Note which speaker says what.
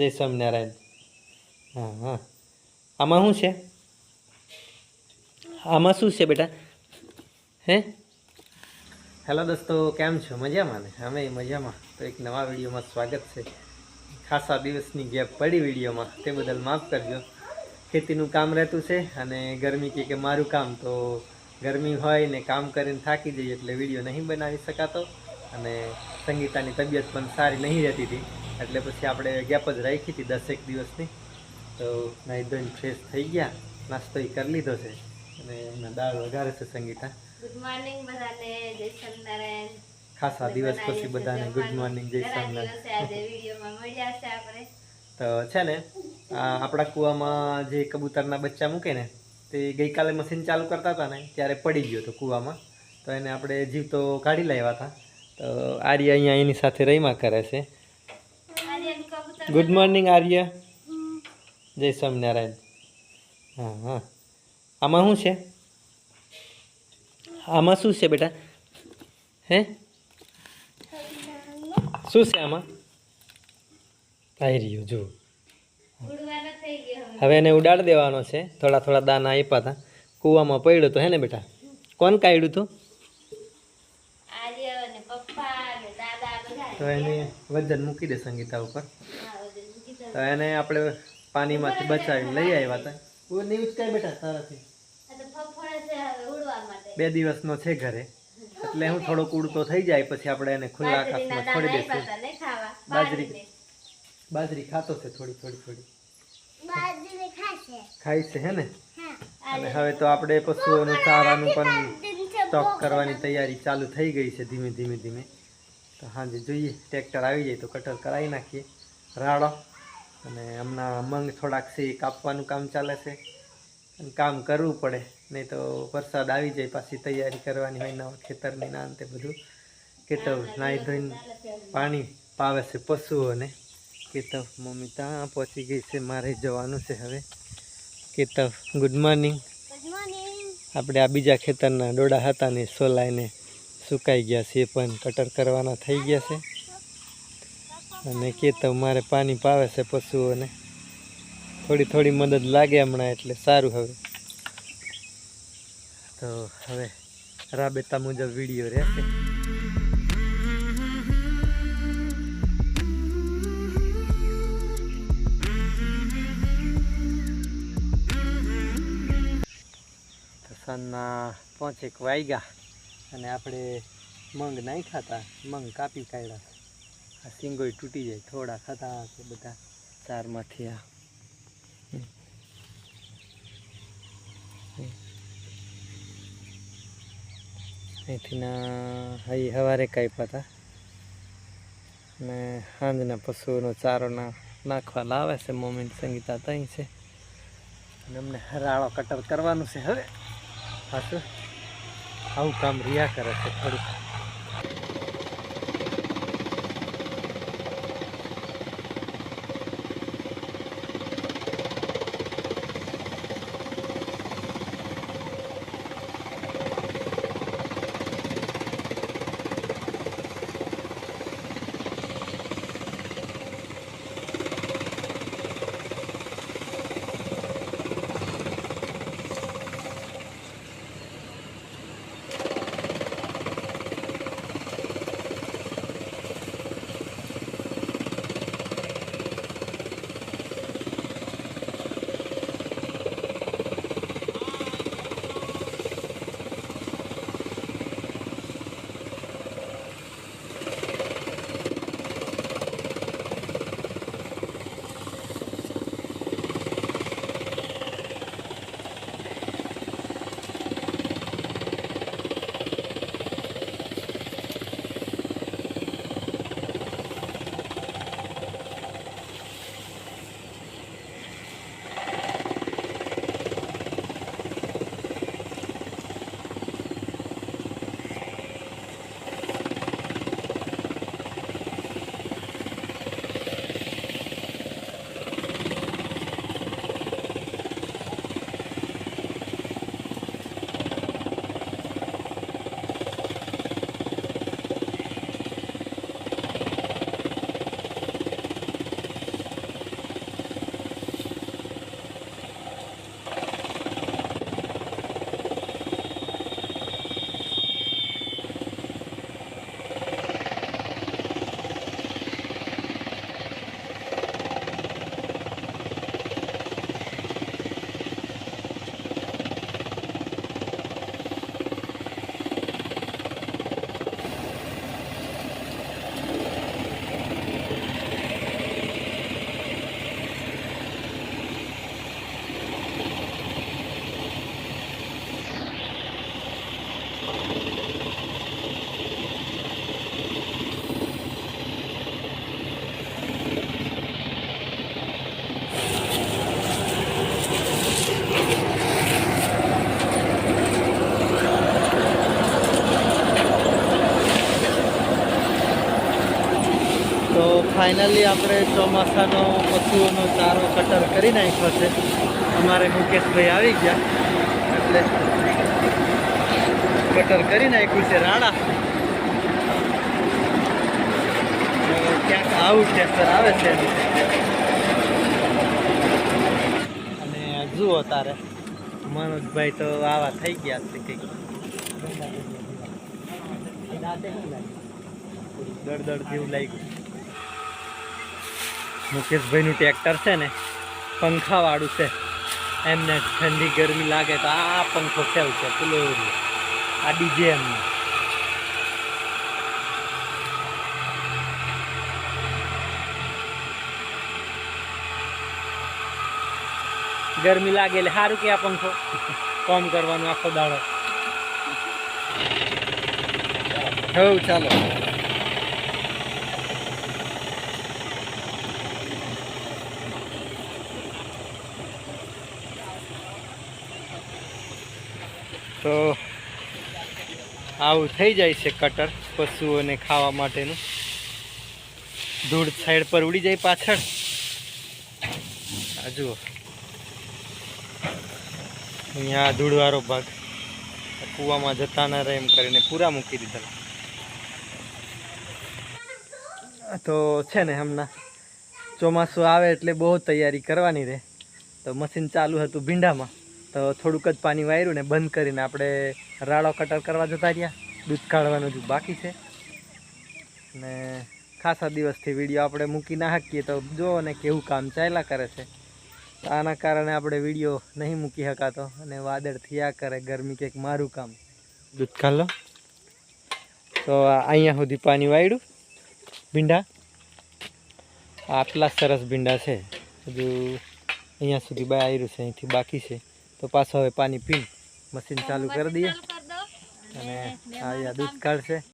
Speaker 1: જય સ્વામિનારાયણ હા હા. આમાં શું છે? આમાં શું છે બેટા? હે? હેલો દોસ્તો, કેમ છો? મજામાં ને? અમે મજામાં. તો એક નવા વિડીયોમાં સ્વાગત છે. ખાસા દિવસની ગેપ પડી વિડીયોમાં, તે બદલ માફ કરજો. ખેતીનું કામ રહેતું છે અને ગરમી કે મારું કામ, તો ગરમી હોય ને કામ કરીને થાકી જઈએ એટલે વીડિયો નહીં બનાવી શકાતો અને સંગીતાની તબિયત પણ સારી નહીં રહેતી હતી. એટલે પછી આપણે ગેપ જ રાખી હતી દસેક દિવસની. તો નાહી ધોઈને ફ્રેશ થઈ ગયા નાસ્તો એ કરી લીધો છે. અને એમને દાળ વઘારે છે સંગીતા.
Speaker 2: ગુડ મોર્નિંગ બધાને જય સ્વામિનારાયણ.
Speaker 1: ખાસા દિવસ પછી બધાને ગુડ મોર્નિંગ જય સ્વામિનારાયણ. તો છે ને આપણા કૂવામાં જે કબૂતરના બચ્ચા મૂકે ને તે ગઈકાલે મશીન ચાલુ કરતા હતા ને ત્યારે પડી ગયો હતો કૂવામાં. તો એને આપણે જીવતો કાઢી લાવ્યા હતા. તો આર્ય અહીંયા એની સાથે રહીમાં કરે છે. ગુડ મોર્નિંગ આર્ય જય સ્વામિનારાયણ હા હા. આમાં શું છે? આમાં શું છે બેટા? હે? શું છે આમાં? આવી રહ્યું જુઓ.
Speaker 2: હવે.
Speaker 1: એને ઉડાડી દેવાનો છે. થોડા થોડા દાના આપ્યા હતા. કૂવામાં પડ્યું તો હે ને બેટા? કોણ કાઢ્યું હતું તો એને વજન મૂકી દે સંગીતા ઉપર. તો એને આપણે પાણીમાંથી બચાવીને લઈ આવ્યા હતા. ઓ નહીં ઉચકાય બેટા તારાથી.
Speaker 2: આ તો ફફડે છે હવે
Speaker 1: બે દિવસનો છે ઘરે. એટલે હું થોડોક ઉડતો થઈ જાય પછી આપણે એને ખુલ્લા આકાશમાં છોડી દઈશું. બાજરી. બાજરી ખાતો છે થોડી થોડી થોડી. ખાય છે હે ને? અને હવે તો આપણે પશુઓનું ચારાનું પણ સ્ટોક કરવાની તૈયારી ચાલુ થઈ ગઈ છે ધીમે ધીમે ધીમે. તો હાજે જોઈએ ટ્રેક્ટર આવી જાય તો કટર કરાવી નાખીએ. રાડો. અને હમણાં મંગ થોડાક સી કાપવાનું કામ ચાલે છે. અને કામ કરવું પડે નહીં તો વરસાદ આવી જાય પાછી તૈયારી કરવાની હોય નવા ખેતરની ના અંતે બધું. કેતવ નાહી ધોઈને પાણી પાવે છે પશુઓને. કેતવ મમ્મી ત્યાં પહોંચી ગઈ છે મારે જવાનું છે હવે. કેતવ ગુડ મોર્નિંગ આપણે આ બીજા ખેતરના ડોડા હતા ને સોલાઈને સુકાઈ ગયા છે એ પણ કટર કરવાના થઈ ગયા છે. અને કેતવ મારે પાણી પાવે છે પશુઓને. થોડી થોડી મદદ લાગે હમણાં એટલે સારું હવે. તો હવે રાબેતા મુજબ વીડિયો રહેશે. સાંજના પાંચેક વાગ્યા અને આપણે મંગ નાખ્યા હતા. મંગ કાપી કાઢ્યા આ સિંગોય તૂટી જાય. થોડા ખાતા હશે બધા ચારમાંથી આ. અહીંથી ના હઈ સવારે કાપ્યા હતા ને સાંજના પશુઓનો ચારો ના નાખવા લાવે છે મોમેન્ટ સંગીતા તઈ છે. અને અમને હરાળો કટર કરવાનું છે હવે. પાછું આવું કામ રિયા કરે છે થોડુંક. તો ફાઇનલી આપણે ચોમાસાનો પશુઓનો ચારો કટર કરી નાખ્યો છે. અમારે મુકેશભાઈ આવી ગયા. એટલે કટર કરી નાખ્યું છે, રાણા. ક્યાંક આવું ટેસ્ટર આવે છે. અને જુઓ તારે. મનોજભાઈ તો આવા થઈ ગયા છે કંઈક. દડ દડ જેવું લાગ્યું. મુકેશભાઈનું ટ્રેક્ટર છે ને પંખા વાળું છે. એમને ઠંડી ગરમી લાગે તો આ પંખો ખેલ છે પેલો. આ ડીજે ગરમી લાગે એટલે સારું કે આ પંખો કોમ કરવાનું આખો દાડો. હવ, ચાલો. તો આવું થઈ જાય છે કટર પશુઓને ખાવા માટેનું. ધૂળ સાઈડ પર ઉડી જાય પાછળ. આ જુઓ. અહીંયા ધૂળવાળો ભાગ. કૂવામાં જતા ન રહે એમ કરીને પૂરા મૂકી દીધા. તો છે ને હમણાં. ચોમાસું આવે એટલે બહુ તૈયારી કરવાની રહે. તો મશીન ચાલુ હતું ભીંડામાં. તો થોડુંક જ પાણી વાયરું ને બંધ કરીને આપણે રાળો કટર કરવા જતા રહ્યા. દૂધ કાઢવાનું હજુ બાકી છે. ને ખાસા દિવસથી વીડિયો આપણે મૂકી ના શકીએ તો જુઓ ને કેવું કામ ચાલ્યા કરે છે. આના કારણે આપણે વીડિયો નહીં મૂકી શકાતો અને વાદળ થયા કરે ગરમી કંઈક મારું કામ. દૂધ કાઢ લો. તો અહીંયા સુધી પાણી વાળ્યું ભીંડા. આટલા સરસ ભીંડા છે. હજુ અહીંયા સુધી બાય આવ્યું છે, અહીંથી બાકી છે. તો પાછો હવે પાણી પી મશીન ચાલુ કરી દઈએ. અને આ દૂધ કાઢશે.